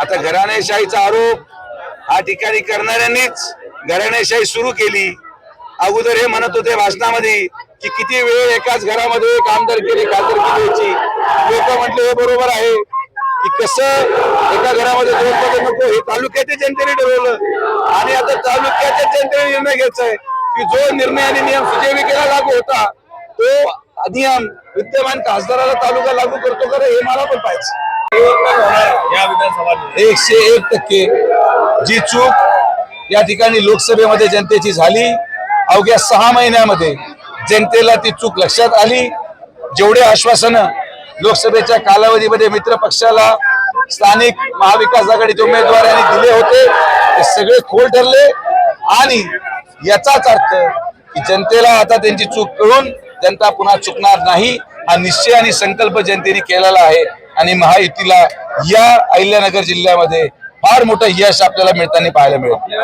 आता घराणेशाहीचा आरोप हा ठिकाणी करणाऱ्यांनीच घराणेशाही सुरू केली. अगोदर हे म्हणत होते भाषणामध्ये की किती वेळ एकाच घरामध्ये कामदार केली खासदार केली लोक म्हटले हे बरोबर आहे. की कसं एका घरामध्ये दोन पदं नको हे तालुक्याच्या जनतेने ठरवलं. आणि आता तालुक्याच्या जनतेने निर्णय घ्यायचा आहे की जो निर्णय आणि नियम सुजयविकेला लागू होता तो नियम विद्यमान खासदाराला तालुका लागू करतो का हे मला पण पाहिजे एकशे एक टक्के जी चूक या ठिकाणी लोकसभेमध्ये जनतेची झाली अवघ्या सहा महिन्यामध्ये जनतेला ती चूक लक्षात आली. जेवढे आश्वासन लोकसभेच्या कालावधीमध्ये मित्र पक्षाला स्थानिक महाविकास आघाडीचे उमेदवार यांनी दिले होते ते सगळे खोल ठरले. आणि याचाच अर्थ की जनतेला आता त्यांची चूक कळून जनता पुन्हा चुकणार नाही हा निश्चय आणि संकल्प जनतेने केलेला आहे. आणि महायुतीला या अहिल्यानगर जिल्ह्यामध्ये फार मोठं यश आपल्याला मिळताना पाहायला मिळेल.